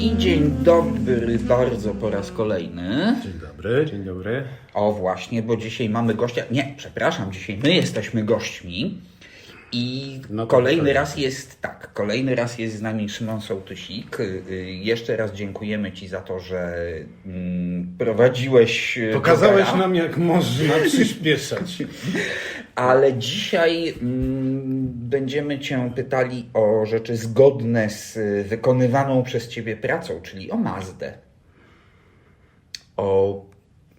I dzień dobry bardzo po raz kolejny. Dzień dobry. Dzień dobry. O właśnie, bo dzisiaj mamy gościa. Nie, przepraszam, dzisiaj my jesteśmy gośćmi. I No kolejny fajnie. raz jest, tak, kolejny raz jest z nami Szymon Sołtysik. Y, y, Jeszcze raz dziękujemy Ci za to, że mm, prowadziłeś y, Pokazałeś nam, jak można przyspieszać. Ale dzisiaj mm, będziemy Cię pytali o rzeczy zgodne z y, wykonywaną przez Ciebie pracą, czyli o Mazdę. O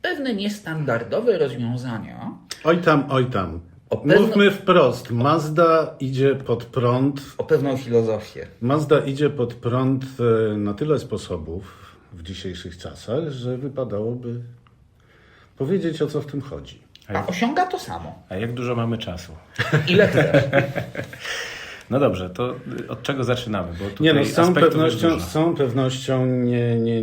pewne niestandardowe rozwiązania. Oj tam, oj tam. Pewno- Mówmy wprost. Mazda idzie pod prąd. O pewną filozofię. Mazda idzie pod prąd e, na tyle sposobów w dzisiejszych czasach, że wypadałoby powiedzieć, o co w tym chodzi. A osiąga to samo. A jak dużo mamy czasu? Ile chcesz? No dobrze, to od czego zaczynamy? Bo tutaj Nie no, z całą pewnością, z całą pewnością nie, nie,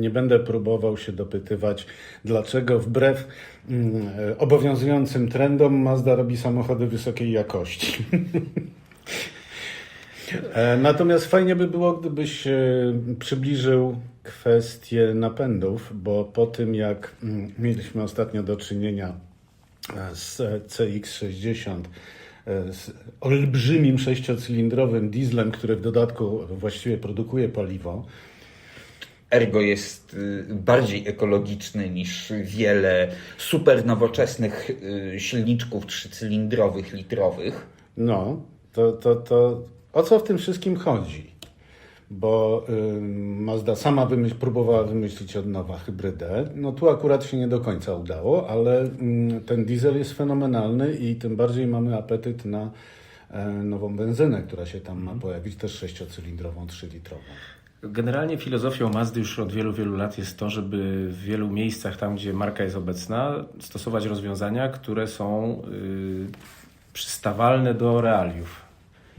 nie będę próbował się dopytywać, dlaczego wbrew mm, obowiązującym trendom Mazda robi samochody wysokiej jakości. E, Natomiast fajnie by było, gdybyś e, przybliżył kwestię napędów, bo po tym jak mm, mieliśmy ostatnio do czynienia z CX60 e, z olbrzymim sześciocylindrowym dieslem, który w dodatku właściwie produkuje paliwo, Ergo jest y, bardziej ekologiczny niż wiele super nowoczesnych y, silniczków trzycylindrowych, litrowych. no, to, to, to o co w tym wszystkim chodzi? Bo Mazda sama wymyśl, próbowała wymyślić od nowa hybrydę. No tu akurat się nie do końca udało, ale ten diesel jest fenomenalny i tym bardziej mamy apetyt na e, nową benzynę, która się tam ma pojawić, też sześciocylindrową, trzylitrową. Generalnie filozofią Mazdy już od wielu, wielu lat jest to, żeby w wielu miejscach, tam gdzie marka jest obecna, stosować rozwiązania, które są y, przystawalne do realiów.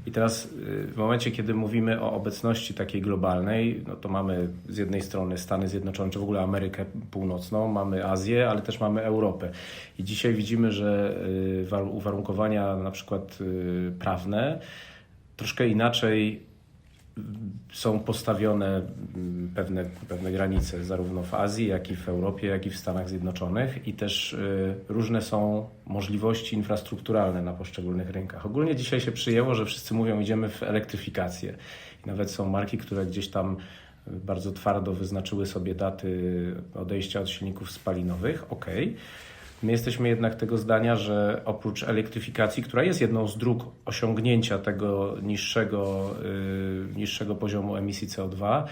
I teraz y, w momencie, kiedy mówimy o obecności takiej globalnej, no to mamy z jednej strony Stany Zjednoczone, czy w ogóle Amerykę Północną, mamy Azję, ale też mamy Europę. I dzisiaj widzimy, że y, war- uwarunkowania na przykład y, prawne troszkę inaczej są postawione mm, pewne, pewne granice, zarówno w Azji, jak i w Europie, jak i w Stanach Zjednoczonych, i też y, różne są możliwości infrastrukturalne na poszczególnych rynkach. Ogólnie dzisiaj się przyjęło, że wszyscy mówią, idziemy w elektryfikację. I nawet są marki, które gdzieś tam y, bardzo twardo wyznaczyły sobie daty odejścia od silników spalinowych. Okej. My jesteśmy jednak tego zdania, że oprócz elektryfikacji, która jest jedną z dróg osiągnięcia tego niższego, yy, niższego poziomu emisji CO2,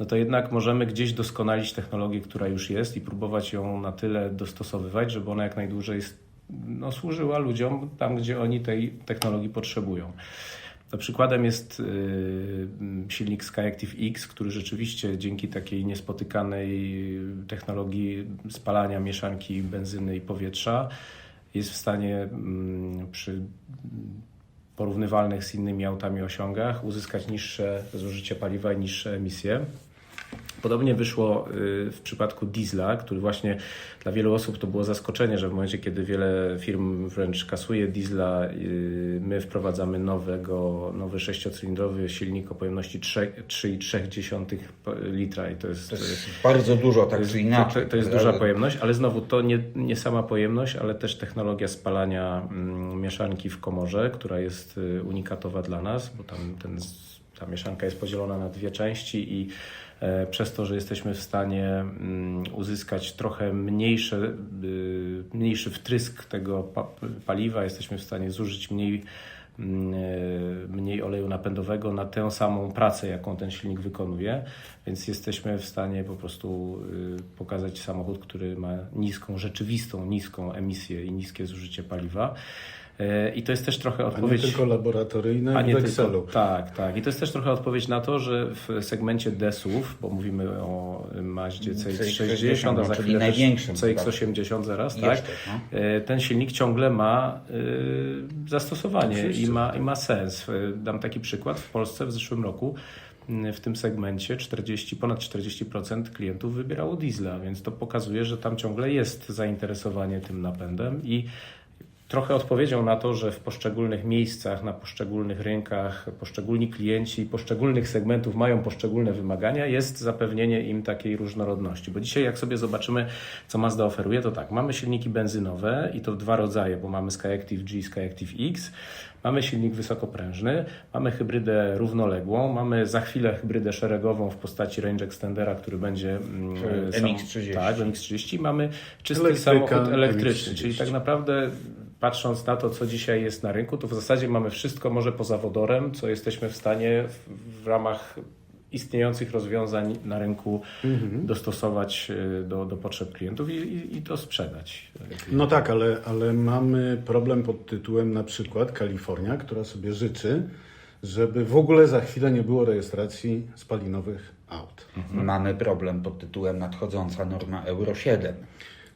no to jednak możemy gdzieś doskonalić technologię, która już jest i próbować ją na tyle dostosowywać, żeby ona jak najdłużej no, służyła ludziom tam, gdzie oni tej technologii potrzebują. To przykładem jest y, silnik Skyactiv X, który rzeczywiście dzięki takiej niespotykanej technologii spalania mieszanki benzyny i powietrza jest w stanie mm, przy porównywalnych z innymi autami osiągach uzyskać niższe zużycie paliwa i niższe emisje. Podobnie wyszło y, w przypadku diesla, który właśnie dla wielu osób to było zaskoczenie, że w momencie, kiedy wiele firm wręcz kasuje diesla, y, my wprowadzamy nowego, nowy sześciocylindrowy silnik o pojemności 3 3,3 litra i to jest, To jest bardzo dużo, tak czy inaczej. to, to jest duża pojemność, ale znowu to nie, nie sama pojemność, ale też technologia spalania mm, mieszanki w komorze, która jest y, unikatowa dla nas, bo tam ten, ta mieszanka jest podzielona na dwie części i przez to, że jesteśmy w stanie mm, uzyskać trochę mniejsze, y, mniejszy wtrysk tego pa- paliwa, jesteśmy w stanie zużyć mniej mm, e, mniej oleju napędowego na tę samą pracę, jaką ten silnik wykonuje, więc jesteśmy w stanie po prostu y, pokazać samochód, który ma niską, rzeczywistą niską emisję i niskie zużycie paliwa. E, I to jest też trochę A nie odpowiedź. tylko laboratoryjne A w nie Excelu. tylko, tak, tak. I to jest też trochę odpowiedź na to, że w segmencie DES-ów, bo mówimy o Maździe CX-60, a za no, chwilę największym CX-80 zaraz, tak? No. E, Ten silnik ciągle ma e, zastosowanie Oczywiście, i ma, tak. i ma sens. Dam taki przykład. W Polsce w zeszłym roku m, w tym segmencie 40, ponad 40% klientów wybierało diesla, więc to pokazuje, że tam ciągle jest zainteresowanie tym napędem i trochę odpowiedzią na to, że w poszczególnych miejscach, na poszczególnych rynkach, poszczególni klienci poszczególnych segmentów mają poszczególne wymagania, jest zapewnienie im takiej różnorodności. Bo dzisiaj, jak sobie zobaczymy, co Mazda oferuje, to tak, mamy silniki benzynowe i to dwa rodzaje, bo mamy Skyactiv G i Skyactiv X. Mamy silnik wysokoprężny, mamy hybrydę równoległą, mamy za chwilę hybrydę szeregową w postaci range extendera, który będzie mm, Czyli MX-30. Tak, MX-30. Mamy czysty Elektryka, samochód elektryczny, MX-30. czyli tak naprawdę patrząc na to, co dzisiaj jest na rynku, to w zasadzie mamy wszystko może poza wodorem, co jesteśmy w stanie w, w ramach istniejących rozwiązań na rynku dostosować y, do, do potrzeb klientów i, i, i to sprzedać. No tak, ale, ale mamy problem pod tytułem na przykład Kalifornia, która sobie życzy, żeby w ogóle za chwilę nie było rejestracji spalinowych aut. Mamy problem pod tytułem nadchodząca norma Euro 7.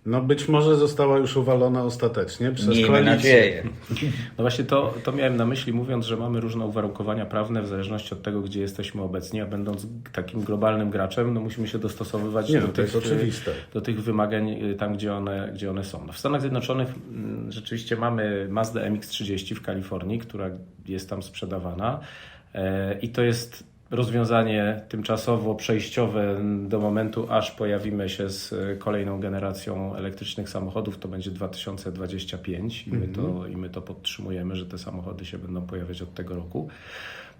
No być może została już uwalona ostatecznie przez Miejmy koalicję. nadzieję. No właśnie to, to miałem na myśli, mówiąc, że mamy różne uwarunkowania prawne w zależności od tego, gdzie jesteśmy obecni, a będąc takim globalnym graczem, no musimy się dostosowywać Nie, do, no to tych, jest oczywiste. do tych wymagań y, tam, gdzie one, gdzie one są. No w Stanach Zjednoczonych mm, rzeczywiście mamy Mazda MX-30 w Kalifornii, która jest tam sprzedawana e, i to jest rozwiązanie tymczasowo przejściowe do momentu, aż pojawimy się z e, kolejną generacją elektrycznych samochodów, to będzie 2025 i my, to, i my to podtrzymujemy, że te samochody się będą pojawiać od tego roku.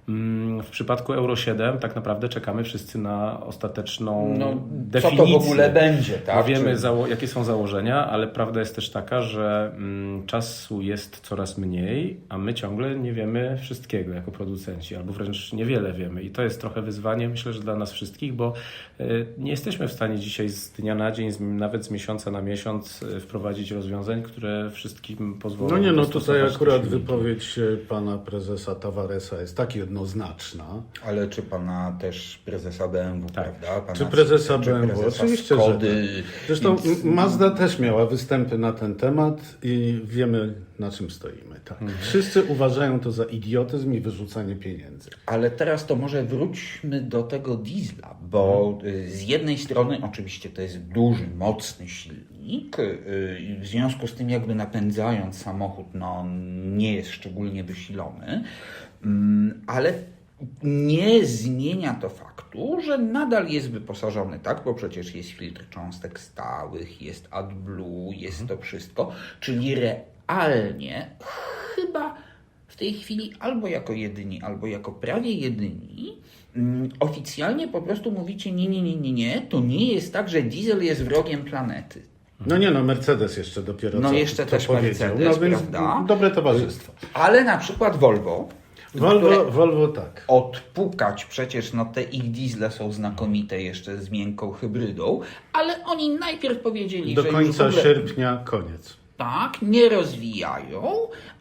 Mm, W przypadku Euro 7 tak naprawdę czekamy wszyscy na ostateczną No, co definicję. to w ogóle będzie, tak? No wiemy, Czy- zało- jakie są założenia, ale prawda jest też taka, że mm, czasu jest coraz mniej, a my ciągle nie wiemy wszystkiego jako producenci, albo wręcz niewiele wiemy. I to jest trochę wyzwanie, myślę, że dla nas wszystkich, bo y, nie jesteśmy w stanie dzisiaj z dnia na dzień, z, nawet z miesiąca na miesiąc y, wprowadzić rozwiązań, które wszystkim pozwolą. No nie, no tutaj akurat wypowiedź e, pana prezesa Tavaresa jest tak jednoznaczna. Ale czy pana też prezesa BMW, Tak. prawda? Pana Czy prezesa czy BMW? prezesa Oczywiście, że Skody. tak. Zresztą Mazda też miała występy na ten temat i wiemy na czym stoimy. Tak. Wszyscy uważają to za idiotyzm i wyrzucanie pieniędzy. Ale teraz to może wróćmy do tego diesla, bo y, z jednej strony oczywiście to jest duży, mocny silnik, y, i w związku z tym jakby napędzając samochód, no nie jest szczególnie wysilony, mm, ale nie zmienia to faktu, że nadal jest wyposażony, tak? Bo przecież jest filtr cząstek stałych, jest AdBlue, jest to wszystko, czyli realnie chyba w tej chwili albo jako jedyni, albo jako prawie jedyni mm, oficjalnie po prostu mówicie nie, nie, nie, nie, nie, to nie jest tak, że diesel jest wrogiem planety. No nie no, Mercedes jeszcze dopiero No co jeszcze to też powiedział. Mercedes, no więc prawda? dobre towarzystwo. Ale na przykład Volvo, Volvo, Volvo tak. odpukać przecież, no te ich diesle są znakomite jeszcze z miękką hybrydą, ale oni najpierw powiedzieli, Do że końca ogóle... sierpnia koniec. tak, nie rozwijają,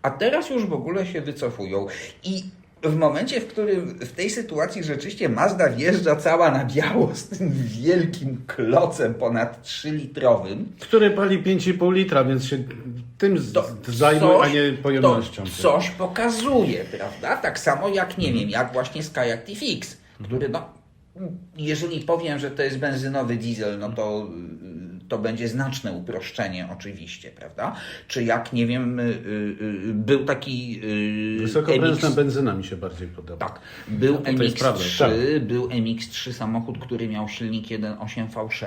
a teraz już w ogóle się wycofują. I w momencie, w którym w tej sytuacji rzeczywiście Mazda wjeżdża cała na biało z tym wielkim klocem ponad 3-litrowym, Który pali 5,5 litra, więc się tym z- to zajmuj, a nie pojemnością. Coś pokazuje, prawda? Tak samo jak, nie wiem, jak właśnie Skyactiv X, który no, jeżeli powiem, że to jest benzynowy diesel, no to, to będzie znaczne uproszczenie oczywiście, prawda? Czy jak, nie wiem, y, y, y, był taki Wysokoprężna MX benzyna mi się bardziej podoba. tak, był prawda, MX-3, tak. był MX-3 samochód, który miał silnik 1.8 V6.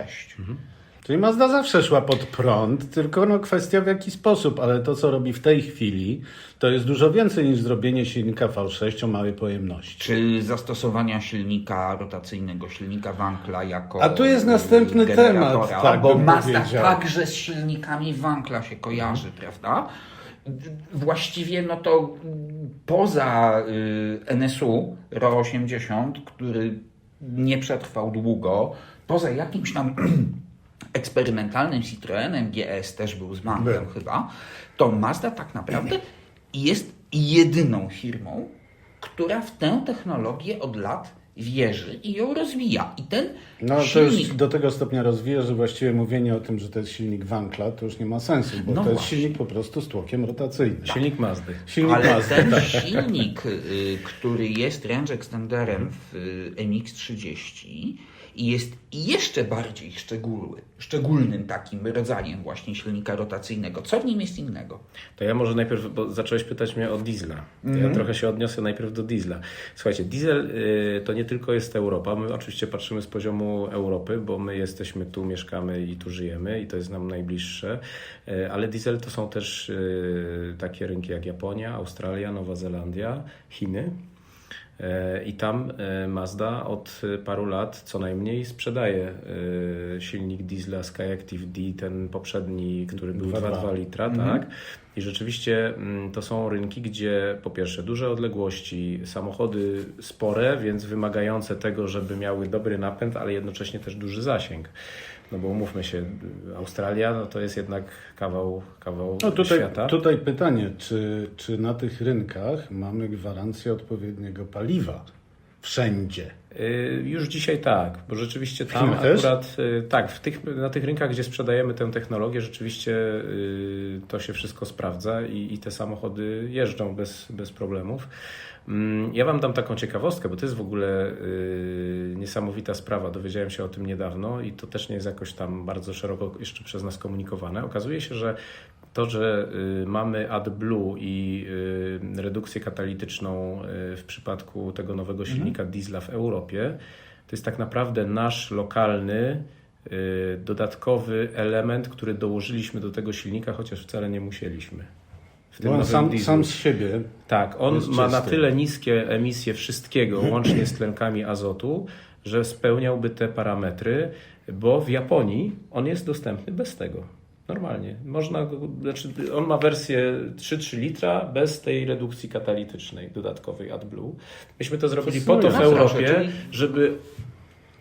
Czyli Mazda zawsze szła pod prąd, tylko no kwestia w jaki sposób, ale to co robi w tej chwili, to jest dużo więcej niż zrobienie silnika V6 o małej pojemności. Czy zastosowania silnika rotacyjnego, silnika Wankla jako A tu jest następny temat, tak bo Mazda powiedział. także z silnikami Wankla się kojarzy, prawda? Właściwie no to poza y, NSU RO 80, który nie przetrwał długo, poza jakimś tam eksperymentalnym Citroenem GS też był z Był. chyba, to Mazda tak naprawdę jest jedyną firmą, która w tę technologię od lat wierzy i ją rozwija. I ten No to silnik... już do tego stopnia rozwija, że właściwie mówienie o tym, że to jest silnik Wankla, to już nie ma sensu, bo No to jest właśnie. silnik po prostu z tłokiem rotacyjnym. Silnik Mazdy. Silnik Ale Mazda, ten tak. silnik, y, który jest range extenderem w y, MX-30 i jest jeszcze bardziej szczególny, szczególnym takim rodzajem właśnie silnika rotacyjnego. Co w nim jest innego? To ja może najpierw, bo zacząłeś pytać mnie o diesla. Mhm. Ja trochę się odniosę najpierw do diesla. Słuchajcie, diesel y, to nie tylko jest Europa. My oczywiście patrzymy z poziomu Europy, bo my jesteśmy tu, mieszkamy i tu żyjemy i to jest nam najbliższe. Y, Ale diesel to są też y, takie rynki jak Japonia, Australia, Nowa Zelandia, Chiny. E, I tam e, Mazda od e, paru lat co najmniej sprzedaje silnik diesla Skyactiv D, ten poprzedni, który był 2.2. 2,2 litra, tak? I rzeczywiście mm, to są rynki, gdzie po pierwsze duże odległości, samochody spore, więc wymagające tego, żeby miały dobry napęd, ale jednocześnie też duży zasięg. No bo umówmy się, Australia no to jest jednak kawał, kawał No tutaj, świata. tutaj pytanie, czy, czy na tych rynkach mamy gwarancję odpowiedniego paliwa wszędzie? Y, Już dzisiaj tak, bo rzeczywiście tam akurat y, tak, w tych, na tych rynkach, gdzie sprzedajemy tę technologię, rzeczywiście y, to się wszystko sprawdza i, i te samochody jeżdżą bez, bez problemów. Mm, Ja Wam dam taką ciekawostkę, bo to jest w ogóle niesamowita sprawa. Dowiedziałem się o tym niedawno i to też nie jest jakoś tam bardzo szeroko jeszcze przez nas komunikowane. Okazuje się, że to, że y, mamy AdBlue i y, redukcję katalityczną y, w przypadku tego nowego silnika diesla w Europie, to jest tak naprawdę nasz lokalny dodatkowy element, który dołożyliśmy do tego silnika, chociaż wcale nie musieliśmy. Nowym sam, sam z siebie Tak, on ma na tyle niskie emisje wszystkiego, łącznie z tlenkami azotu, że spełniałby te parametry, bo w Japonii on jest dostępny bez tego. Normalnie. Można go, znaczy on ma wersję 3,3 litra bez tej redukcji katalitycznej dodatkowej AdBlue. Myśmy to zrobili po to w Europie, żeby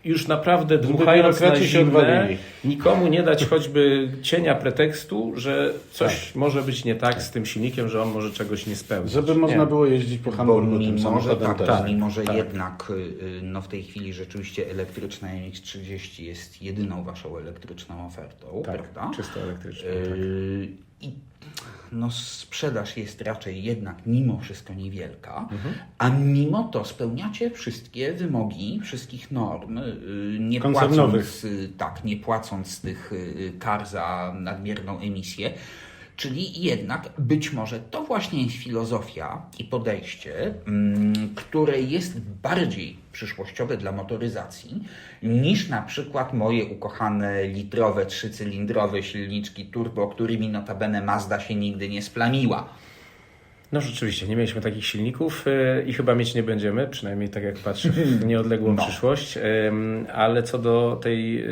już naprawdę dmuchając na zimne, odwalili. nikomu nie dać choćby cienia pretekstu, że coś może być nie tak z tym silnikiem, że on może czegoś nie spełnić. Żeby można Nie. było jeździć po Hamburgu tym mimo, że, samochodem tak, też. tak, mimo, że tak. jednak y, y, no w tej chwili rzeczywiście elektryczna MX-30 jest jedyną waszą elektryczną ofertą, Tak, prawda? czysto elektryczne. Y, I no, sprzedaż jest raczej jednak mimo wszystko niewielka, a mimo to spełniacie wszystkie wymogi, wszystkich norm, y, nie płacąc, y, tak, nie płacąc tych y, kar za nadmierną emisję. Czyli jednak być może to właśnie jest filozofia i podejście, mm, które jest bardziej przyszłościowe dla motoryzacji niż na przykład moje ukochane litrowe, trzycylindrowe silniczki turbo, którymi notabene Mazda się nigdy nie splamiła. No rzeczywiście, nie mieliśmy takich silników y, i chyba mieć nie będziemy, przynajmniej tak jak patrzę w nieodległą No. przyszłość. Ale co do tej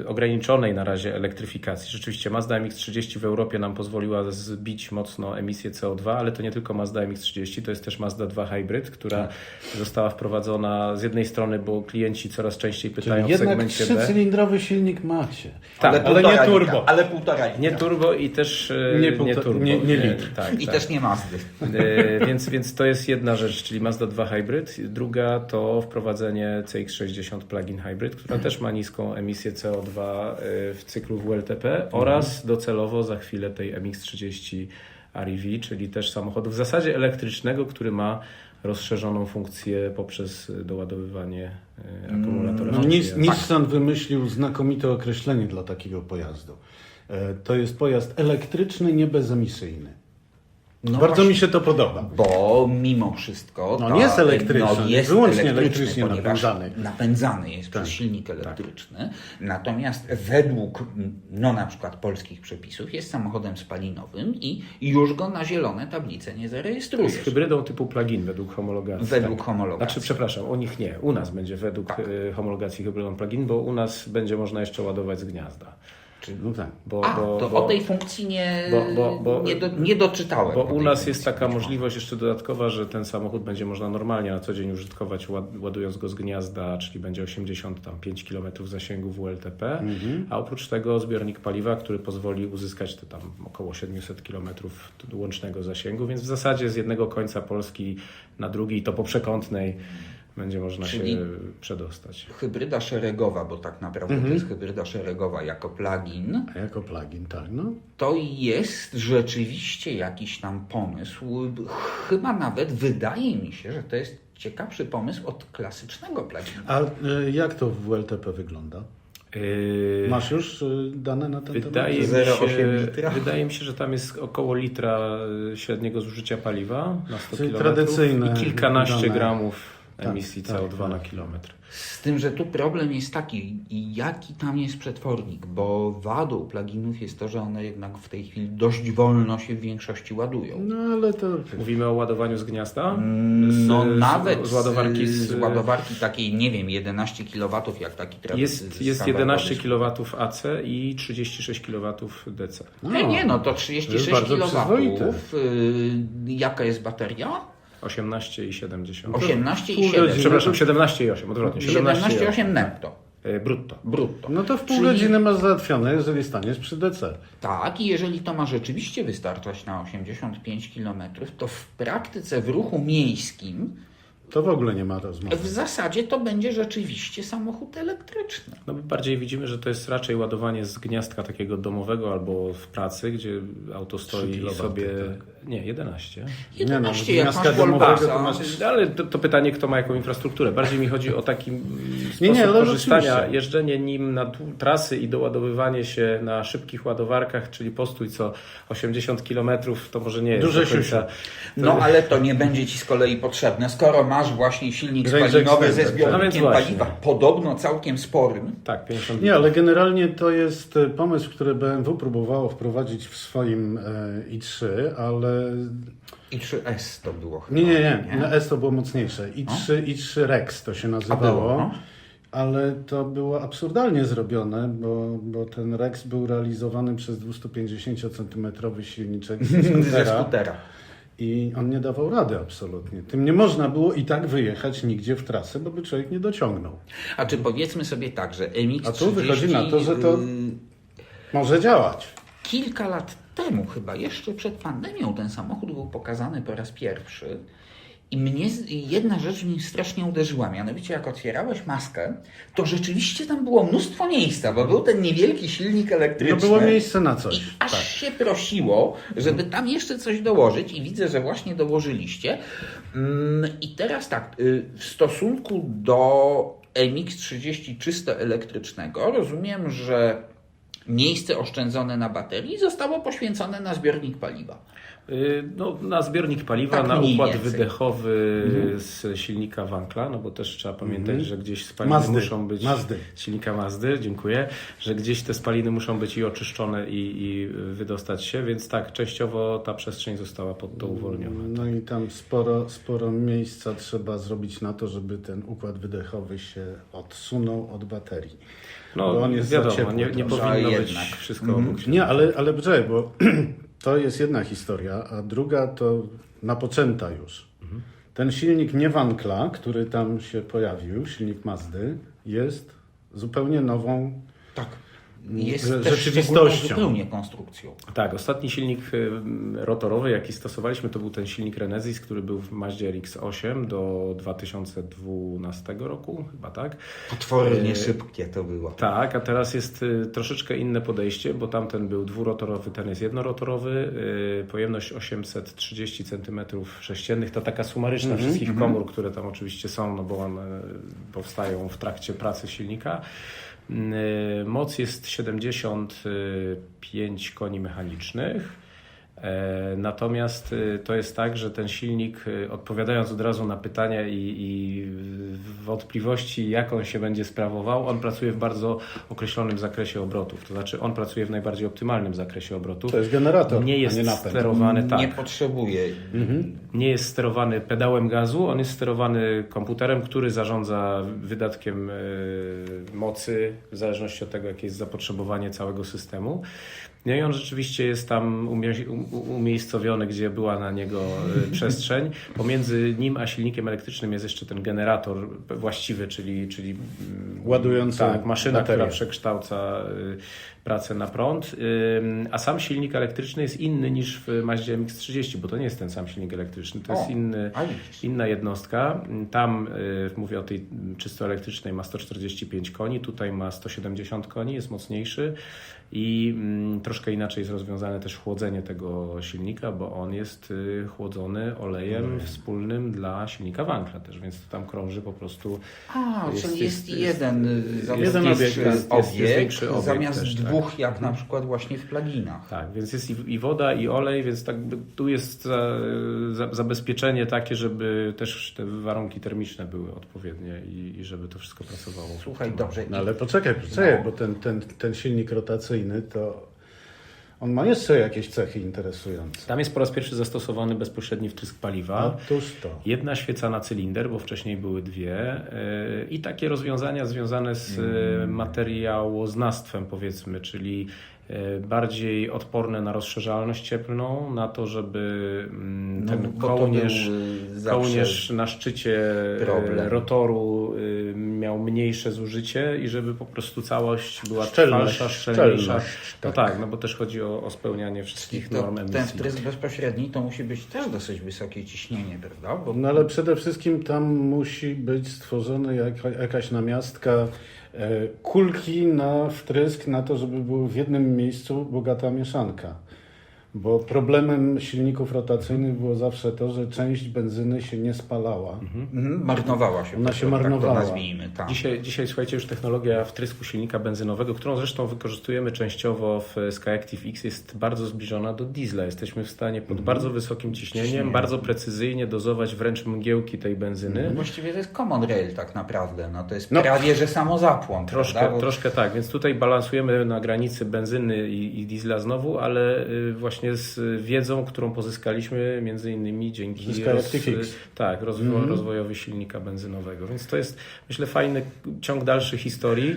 y, ograniczonej na razie elektryfikacji, rzeczywiście Mazda MX-30 w Europie nam pozwoliła zbić mocno emisję CO2, ale to nie tylko Mazda MX-30, to jest też Mazda 2 Hybrid, która Tak. została wprowadzona z jednej strony, bo klienci coraz częściej pytają Czyli w jednak segmencie B. trzycylindrowy silnik macie. Tak, ale półtora nie turbo. ale półtora litra. Nie turbo i też y, Nie nie, półto- turbo. nie- nie litr. tak, I tak. też nie Mazdy. E, więc, więc to jest jedna rzecz, czyli Mazda 2 Hybrid. Druga to wprowadzenie CX-60 Plug-in Hybrid, która też ma niską emisję CO2 e, w cyklu WLTP oraz docelowo za chwilę tej MX-30 REV, czyli też samochodu w zasadzie elektrycznego, który ma rozszerzoną funkcję poprzez doładowywanie e, akumulatora. No, Nissan wymyślił znakomite określenie dla takiego pojazdu. To jest pojazd elektryczny, nie bezemisyjny. No Bardzo właśnie. mi się to podoba. Bo mimo wszystko. No ta- nie jest elektryczny, no jest wyłącznie elektryczny, napędzany. Napędzany jest Tak. przez silnik elektryczny. Natomiast według no na przykład polskich przepisów jest samochodem spalinowym i już go na zielone tablice nie jest zarejestrujesz. hybrydą typu plug-in według homologacji. Według tak. homologacji. Znaczy, przepraszam, u nich nie. U nas będzie według Tak. y, homologacji hybrydą plug-in, bo u nas będzie można jeszcze ładować z gniazda. No tak. Bo, A, bo, to bo, o tej funkcji nie, bo- nie, do, nie doczytałem. bo u nas funkcji jest taka możliwość jeszcze dodatkowa, że ten samochód będzie można normalnie na co dzień użytkować, ład- ładując go z gniazda, czyli będzie 85 km zasięgu WLTP, Mhm. a oprócz tego zbiornik paliwa, który pozwoli uzyskać te tam około 700 km łącznego zasięgu, więc w zasadzie z jednego końca Polski na drugi, to po przekątnej, będzie można Czyli- się przedostać. Hybryda szeregowa, bo tak naprawdę Mhm. to jest hybryda szeregowa jako plugin. A jako plugin, tak. No. To jest rzeczywiście jakiś tam pomysł. Chyba nawet wydaje mi się, że to jest ciekawszy pomysł od klasycznego pluginu. A e, jak to w WLTP wygląda? Yy, Masz już y, dane na ten Wydaje mi, temat? 0,8 się, litra. wydaje mi się, że tam jest około litra y, średniego zużycia paliwa na 100 Czyli km tradycyjne i kilkanaście dane. gramów emisji tak, CO2 na tak. kilometr. Z tym, że tu problem jest taki, i jaki tam jest przetwornik, bo wadą pluginów jest to, że one jednak w tej chwili dość wolno się w większości ładują. No ale to... Mówimy o ładowaniu z gniazda? No z, nawet z ładowarki z, z, ładowarki takiej, nie wiem, 11 kW, jak taki tradycyjny Jest, jest 11 kW AC i 36 kW DC. Nie, nie, no to 36 To jest bardzo kW. przyzwoite. Y, jaka jest bateria? 18,7. 18 pół i 7. godziny. Przepraszam, 17,8, odwrotnie. 17,8 netto. E, Brutto. Brutto. No to w pół Czyli- godziny masz załatwione, jeżeli staniesz przy DC. Tak, i jeżeli to ma rzeczywiście wystarczać na 85 km, to w praktyce w ruchu miejskim To w ogóle nie ma rozmowy. w zasadzie to będzie rzeczywiście samochód elektryczny. No my bardziej widzimy, że to jest raczej ładowanie z gniazdka takiego domowego albo w pracy, gdzie auto stoi i sobie... tak. Nie, 11. 11, no, jak gniazdka domowego to masz- Ale to, to pytanie, kto ma jaką infrastrukturę. Bardziej mi chodzi o taki sposób Nie, nie, korzystania, oczywiście. jeżdżenie nim na trasy i doładowywanie się na szybkich ładowarkach, czyli postój co 80 km, to może nie jest Duże końca... No ale to nie będzie ci z kolei potrzebne, skoro masz właśnie silnik spalinowy ze extender, tak. No zbiornikiem paliwa, podobno całkiem sporym. Tak, 50 Nie, ale generalnie to jest e, pomysł, który BMW próbowało wprowadzić w swoim e, i3, ale I 3S to było chyba. nie, nie, nie, na S to było mocniejsze. i3, i3 Rex to się nazywało, no. ale to było absurdalnie zrobione, bo, bo ten Rex był realizowany przez 250-centymetrowy silniczek ze Ze skutera skutera. I on nie dawał rady absolutnie. Tym nie można było i tak wyjechać nigdzie w trasę, bo by człowiek nie dociągnął. A czy powiedzmy sobie tak, że MX-30... A tu wychodzi na to, że to- y, Może działać. Kilka lat temu, chyba jeszcze przed pandemią, ten samochód był pokazany po raz pierwszy. I mnie jedna rzecz mnie strasznie uderzyła. Mianowicie, jak otwierałeś maskę, to rzeczywiście tam było mnóstwo miejsca, bo był ten niewielki silnik No elektryczny. było miejsce na I coś. aż Tak. się prosiło, żeby tam jeszcze coś dołożyć, i widzę, że właśnie dołożyliście. Mm, I teraz tak, y, w stosunku do MX30 czysto elektrycznego, rozumiem, że miejsce oszczędzone na baterii zostało poświęcone na zbiornik paliwa. Y, No, na zbiornik paliwa, Tak na układ więcej. wydechowy Mhm. z silnika Wankla, no bo też trzeba pamiętać, że gdzieś spaliny Mazdy. muszą być... Mazdy. Z silnika Mazdy, dziękuję, że gdzieś te spaliny muszą być i oczyszczone i, i wydostać się, więc tak, częściowo ta przestrzeń została pod to uwolniona. No i tam sporo, sporo miejsca trzeba zrobić na to, żeby ten układ wydechowy się odsunął od baterii. No Bo on jest za wiadomo, ciepły nie, nie powinno być jednak. wszystko Mhm. obok siebie. Nie, ale, ale brze, bo to jest jedna historia, a druga to napoczęta już. Ten silnik nie Wankla, który tam się pojawił, silnik Mazdy, jest zupełnie nową Tak. Jest też rzeczywistością. zupełnie konstrukcją. Tak, ostatni silnik y, rotorowy, jaki stosowaliśmy, to był ten silnik Renesis, który był w Mazdzie RX-8 do 2012 roku, chyba tak. Potwornie E, szybkie to było. Tak, a teraz jest y, troszeczkę inne podejście, bo tamten był dwurotorowy, ten jest jednorotorowy, y, pojemność 830 cm3, to taka sumaryczna wszystkich komór, które tam oczywiście są, no bo one powstają w trakcie pracy silnika. Y, Moc jest 75 koni mechanicznych. E, Natomiast y, to jest tak, że ten silnik, y, odpowiadając od razu na pytania i, i wątpliwości, jak on się będzie sprawował, on pracuje w bardzo określonym zakresie obrotów. To znaczy, on pracuje w najbardziej optymalnym zakresie obrotów. To jest generator, Nie a jest nie napęd. sterowany tak. Nie potrzebuje. Nie jest sterowany pedałem gazu, on jest sterowany komputerem, który zarządza wydatkiem e, mocy w zależności od tego, jakie jest zapotrzebowanie całego systemu. No i on rzeczywiście jest tam umiejscowiony, gdzie była na niego e, przestrzeń. Pomiędzy nim a silnikiem elektrycznym jest jeszcze ten generator właściwy, czyli, czyli mm, Ładujący tak, maszyna, baterię. która przekształca y, pracę na prąd, a sam silnik elektryczny jest inny niż w Maździe MX-30, bo to nie jest ten sam silnik elektryczny, to O, jest inny, inna jednostka. Tam, y, mówię o tej czysto elektrycznej, ma 145 koni, tutaj ma 170 koni, jest mocniejszy I mm, troszkę inaczej jest rozwiązane też chłodzenie tego silnika, bo on jest y, chłodzony olejem wspólnym dla silnika Wankla też, więc to tam krąży po prostu. A, Jest- czyli jest- jest, jest- jeden, y, jest- jest- jest obiekt zamiast też, tak. Dwóch, jak na przykład właśnie w pluginach. Tak, więc jest i, i woda, i olej, więc tak by- tu jest za, za, zabezpieczenie takie, żeby też te warunki termiczne były odpowiednie i, i żeby to wszystko pracowało. Słuchaj, dobrze. No ale poczekaj, poczekaj, No. bo ten, ten, ten silnik rotacyjny to on ma jeszcze jakieś cechy interesujące. Tam jest po raz pierwszy zastosowany bezpośredni wtrysk paliwa. Otóż to. Jedna świeca na cylinder, bo wcześniej były dwie, yy, i takie rozwiązania związane z yy, materiałoznawstwem, powiedzmy, czyli yy, bardziej odporne na rozszerzalność cieplną, na to, żeby mm, No, ten to kołnierz, kołnierz na szczycie problem. rotoru miał mniejsze zużycie i żeby po prostu całość była Szczelność, trwalsza, szczelniejsza. szczelność, No tak. tak, no bo też chodzi o, o spełnianie wszystkich To, norm ten emisji. wtrysk bezpośredni to musi być też dosyć wysokie ciśnienie, prawda? Bo No ale przede wszystkim tam musi być stworzona jaka, jakaś namiastka, e, kulki na wtrysk, na to, żeby były w jednym miejscu bogata mieszanka. Bo problemem silników rotacyjnych było zawsze to, że część benzyny się nie spalała. Mhm, marnowała się. Ona się marnowała. Tak to nazwijmy, tak. Dzisiaj, dzisiaj, słuchajcie, już technologia wtrysku silnika benzynowego, którą zresztą wykorzystujemy częściowo w Skyactiv X, jest bardzo zbliżona do diesla. Jesteśmy w stanie pod bardzo wysokim ciśnieniem, Ciśnienie. bardzo precyzyjnie dozować wręcz mgiełki tej benzyny. No Właściwie to jest common rail tak naprawdę. No, to jest No. prawie, że samozapłon. Troszkę, prawda? Troszkę tak, więc tutaj balansujemy na granicy benzyny i, i diesla znowu, ale y, właśnie z wiedzą, którą pozyskaliśmy między innymi dzięki X. tak, rozwo- rozwojowi silnika benzynowego. Więc to jest myślę fajny ciąg dalszy historii,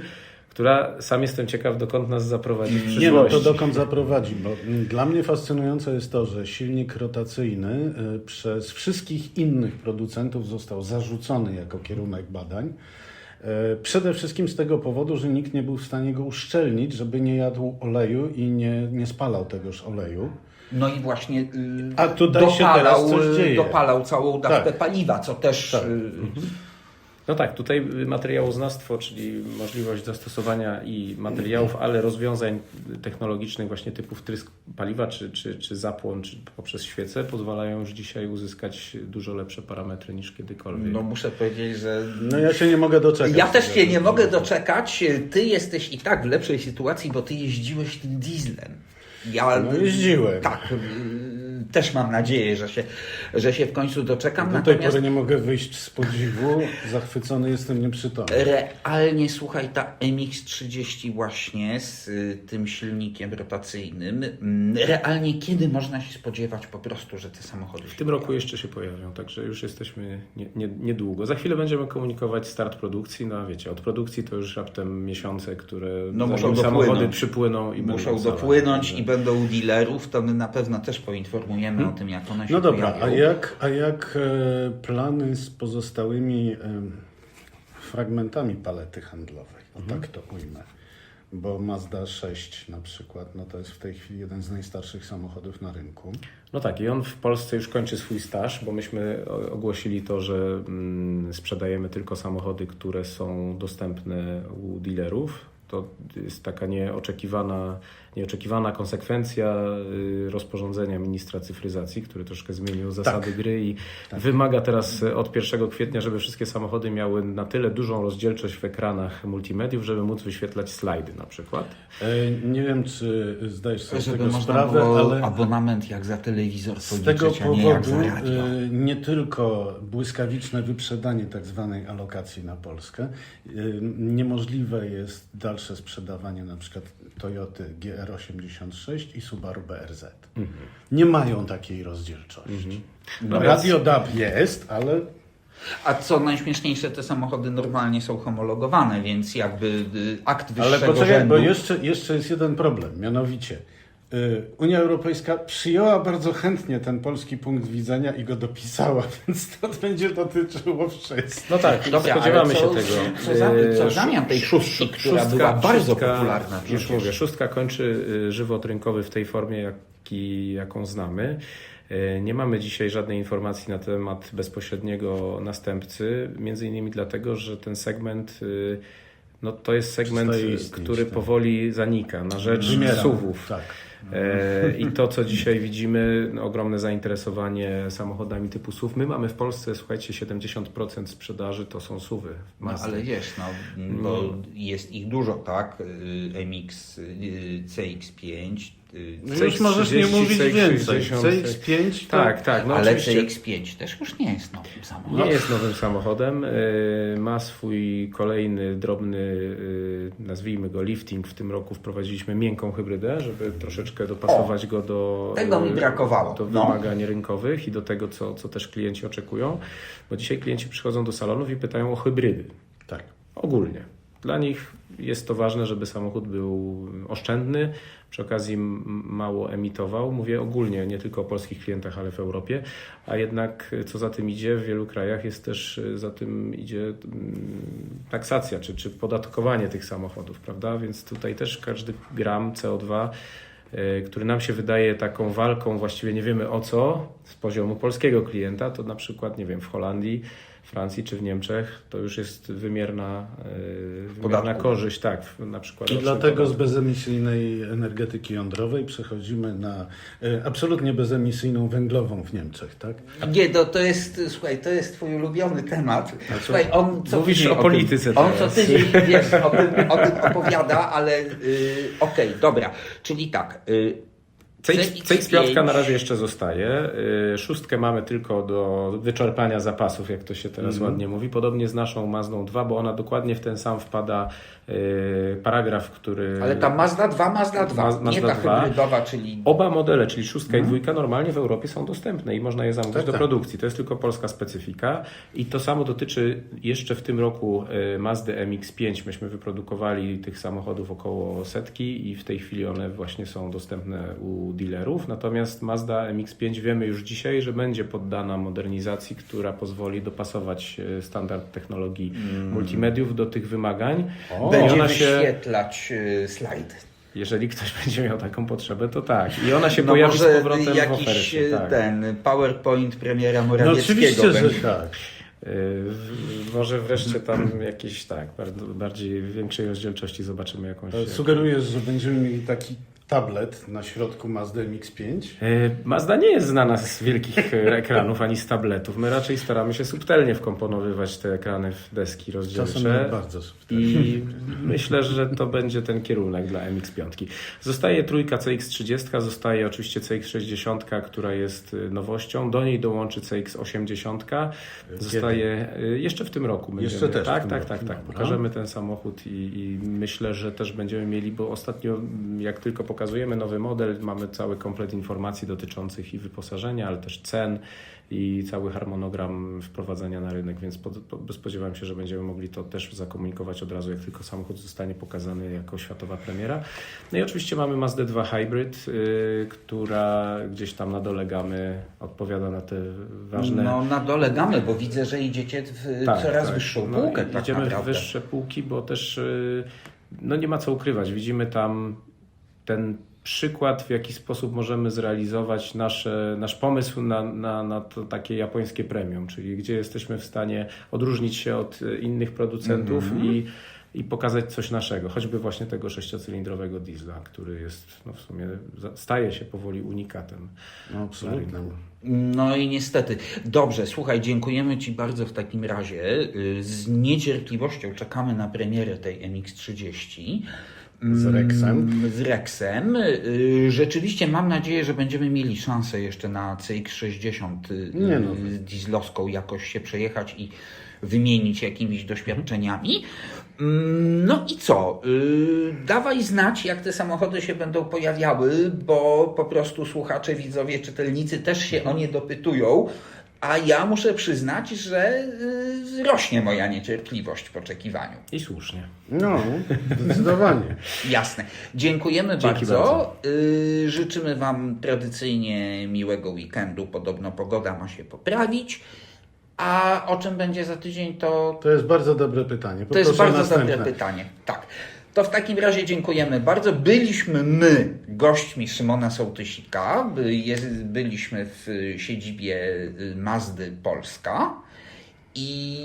która sam jestem ciekaw dokąd nas zaprowadzi w Nie no, przyszłości. to dokąd zaprowadzi, bo mm, dla mnie fascynujące jest to, że silnik rotacyjny y, przez wszystkich innych producentów został zarzucony jako kierunek badań. Y, Przede wszystkim z tego powodu, że nikt nie był w stanie go uszczelnić, żeby nie jadł oleju i nie, nie spalał tegoż oleju. No i właśnie y, A tutaj się teraz coś y, dzieje. dopalał całą dawkę Tak. paliwa, co też Tak. y, No tak, tutaj materiałoznawstwo, czyli możliwość zastosowania i materiałów, ale rozwiązań technologicznych właśnie typu wtrysk paliwa, czy, czy, czy zapłon, czy poprzez świece pozwalają już dzisiaj uzyskać dużo lepsze parametry niż kiedykolwiek. no muszę powiedzieć, że No ja się nie mogę doczekać. ja też się nie mogę doczekać. Ty jesteś i tak w lepszej sytuacji, bo ty jeździłeś tym dieslem. Ja No jeździłem. Tak, też mam nadzieję, że się, że się w końcu doczekam. Do tej Natomiast pory nie mogę wyjść z podziwu, zachwycony jestem nieprzytomny. Realnie, słuchaj, ta MX-30 właśnie z y, tym silnikiem rotacyjnym, mm, realnie kiedy można się spodziewać po prostu, że te samochody W tym roku jeszcze się pojawią, także już jesteśmy nie, nie, niedługo. Za chwilę będziemy komunikować start produkcji, no a wiecie, od produkcji to już raptem miesiące, które No, muszą samochody dopłynąć. przypłyną i muszą dopłynąć i będą u dealerów, to my na pewno też poinformujemy o tym, jak one się No dobra, pojawią. a jak, a jak e, plany z pozostałymi e, fragmentami palety handlowej? O tak to ujmę. Bo Mazda 6 na przykład, no to jest w tej chwili jeden z najstarszych samochodów na rynku. No tak, i on w Polsce już kończy swój staż, bo myśmy ogłosili to, że mm, sprzedajemy tylko samochody, które są dostępne u dealerów. To jest taka nieoczekiwana, nieoczekiwana konsekwencja y, rozporządzenia ministra cyfryzacji, który troszkę zmienił zasady gry i wymaga teraz y, od 1 kwietnia, żeby wszystkie samochody miały na tyle dużą rozdzielczość w ekranach multimediów, żeby móc wyświetlać slajdy na przykład. E, nie wiem, czy zdajesz sobie z Żeby tego sprawę, ale abonament jak za telewizor z tego policzyć, a nie jak powodu za radio. e, nie tylko błyskawiczne wyprzedanie tak zwanej alokacji na Polskę, niemożliwe jest dalsze sprzedawanie na przykład Toyoty GR86 i Subaru BRZ. Nie mają takiej rozdzielczości. No Radio DAB jest, ale A co najśmieszniejsze, te samochody normalnie są homologowane, więc jakby y, akt Ale wyższego poczekaj, rzędu... bo jeszcze, jeszcze jest jeden problem, mianowicie Unia Europejska przyjęła bardzo chętnie ten polski punkt widzenia i go dopisała, więc to będzie dotyczyło wszystkich. No tak, Dobra, spodziewamy ale się co- tego. co za- co E, w zamian tej szó- szóstki, szó- która była bardzo popularna Już przecież. mówię, szóstka kończy y, żywot rynkowy w tej formie, jaki, jaką znamy. Nie mamy dzisiaj żadnej informacji na temat bezpośredniego następcy, między innymi dlatego, że ten segment y, no to jest segment, istnieć, który tak. powoli zanika na rzecz Wymiera. SUVów. Tak. E, I to, co dzisiaj widzimy, no, ogromne zainteresowanie samochodami typu SUV. My mamy w Polsce, słuchajcie, 70% sprzedaży to są SUVy. No, ale wiesz, no, bo jest ich dużo, tak? Y, MX, y, CX5, y, No już możesz nie CX30, mówić więcej. CX60. CX5 to... Tak, tak. No ale oczywiście CX5 też już nie jest nowym samochodem. Nie jest nowym samochodem. y, Ma swój kolejny drobny, y, nazwijmy go lifting. W tym roku wprowadziliśmy miękką hybrydę, żeby troszeczkę dopasować go do, tego mi y, brakowało. do No. wymagań rynkowych i do tego, co, co też klienci oczekują. Bo dzisiaj klienci przychodzą do salonów i pytają o hybrydy. Tak. Ogólnie. Dla nich jest to ważne, żeby samochód był oszczędny, przy okazji mało emitował. Mówię ogólnie, nie tylko o polskich klientach, ale w Europie. A jednak, co za tym idzie, w wielu krajach jest też y, za tym idzie mm, taksacja, czy, czy podatkowanie tych samochodów, prawda? Więc tutaj też każdy gram CO2 y, który nam się wydaje taką walką, właściwie nie wiemy o co, z poziomu polskiego klienta, to na przykład, nie wiem, w Holandii, Francji czy w Niemczech, to już jest wymierna, yy, wymierna Podatku. korzyść, tak, na przykład. I dlatego z podatek. bezemisyjnej energetyki jądrowej przechodzimy na e, absolutnie bezemisyjną węglową w Niemczech, tak? Nie, to, to jest, słuchaj, to jest twój ulubiony temat. Słuchaj, on co Mówisz o polityce Tym, on co tydzień, wiesz, o tym, o tym opowiada, ale y, okej, dobra. Czyli tak, y, CX, CX5 na razie jeszcze zostaje. Yy, Szóstkę mamy tylko do wyczerpania zapasów, jak to się teraz Mhm. ładnie mówi. Podobnie z naszą Mazdą 2, bo ona dokładnie w ten sam wpada yy, paragraf, który... Ale ta Mazda 2, Mazda 2, Ma- nie Mazda ta 2. hybrydowa, czyli... Oba modele, czyli szóstka Mhm. i dwójka, normalnie w Europie są dostępne i można je zamówić Tak, do tak. produkcji. To jest tylko polska specyfika. I to samo dotyczy jeszcze w tym roku y, Mazdy MX5. Myśmy wyprodukowali tych samochodów około setki i w tej chwili one właśnie są dostępne u dealerów. Natomiast Mazda MX5 wiemy już dzisiaj, że będzie poddana modernizacji, która pozwoli dopasować y, standard technologii multimediów do tych wymagań. O, Będzie ona się, wyświetlać y, slajdy. jeżeli ktoś będzie miał taką potrzebę, to tak. I ona się No pojawi z powrotem w jakiś ofercie. y, Tak. ten PowerPoint premiera No Morawieckiego oczywiście, że będzie. tak. Yy, w- Może wreszcie tam jakieś tak, bardziej większej rozdzielczości zobaczymy jakąś. E, Sugerujesz, że będziemy mieli taki tablet na środku Mazda MX-5? Yy, Mazda nie jest znana z wielkich e, ekranów ani z tabletów. My raczej staramy się subtelnie wkomponowywać te ekrany w deski Czasem rozdzielcze. bardzo subtelnie. I myślę, że to będzie ten kierunek dla MX5. Zostaje trójka CX30, zostaje oczywiście CX60, która jest y, nowością. Do niej dołączy CX80. Zostaje y, jeszcze w tym roku. Będziemy, Jeszcze też Tak, tak, tak, tak. dobra. Pokażemy ten samochód i, i myślę, że też będziemy mieli, bo ostatnio jak tylko pokazujemy nowy model, mamy cały komplet informacji dotyczących i wyposażenia, ale też cen i cały harmonogram wprowadzenia na rynek, więc pod, pod, spodziewałem się, że będziemy mogli to też zakomunikować od razu, jak tylko samochód zostanie pokazany jako światowa premiera. No i oczywiście mamy Mazda 2 Hybrid, y, która gdzieś tam na dole gamy odpowiada na te ważne... No na dole gamy, bo widzę, że idziecie w Tak, coraz tak. wyższą No, półkę tak Idziemy naprawdę. w wyższe półki, bo też y, no nie ma co ukrywać. Widzimy tam ten przykład, w jaki sposób możemy zrealizować nasze, nasz pomysł na, na, na to takie japońskie premium, czyli gdzie jesteśmy w stanie odróżnić się od innych producentów Mhm. i, i pokazać coś naszego, choćby właśnie tego sześciocylindrowego diesla, który jest no w sumie staje się powoli unikatem. No, absolutnie. No i niestety. Dobrze, słuchaj, dziękujemy Ci bardzo w takim razie. Y, Z niecierpliwością czekamy na premierę tej MX-30. Z Rexem. Mm, Z Rexem. Y, Rzeczywiście mam nadzieję, że będziemy mieli szansę jeszcze na CX-60 y, Nie no. y, dieslowską jakoś się przejechać i wymienić jakimiś doświadczeniami. Mm, No i co? Y, Dawaj znać, jak te samochody się będą pojawiały, bo po prostu słuchacze, widzowie, czytelnicy też się o nie dopytują. A ja muszę przyznać, że y, rośnie moja niecierpliwość w oczekiwaniu. I słusznie. No, zdecydowanie. Jasne. Dziękujemy bardzo. bardzo. Y, życzymy Wam tradycyjnie miłego weekendu. Podobno pogoda ma się poprawić. A o czym będzie za tydzień, to. To jest bardzo dobre pytanie. Poproszę to jest bardzo następne. dobre pytanie. Tak. To w takim razie dziękujemy bardzo. Byliśmy my gośćmi Szymona Sołtysika, byliśmy w siedzibie y, Mazdy Polska i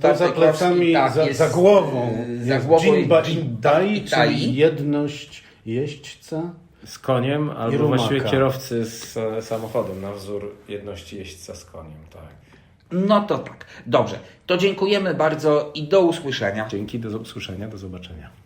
to za plecami, tak, za, jest, za głową, y, za głową dżinba, czyli jedność jeźdźca z koniem, albo właściwie kierowcy z e, samochodem na wzór jedności jeźdźca z koniem, tak. No to tak. Dobrze. To dziękujemy bardzo i do usłyszenia. Dzięki, do usłyszenia, do zobaczenia.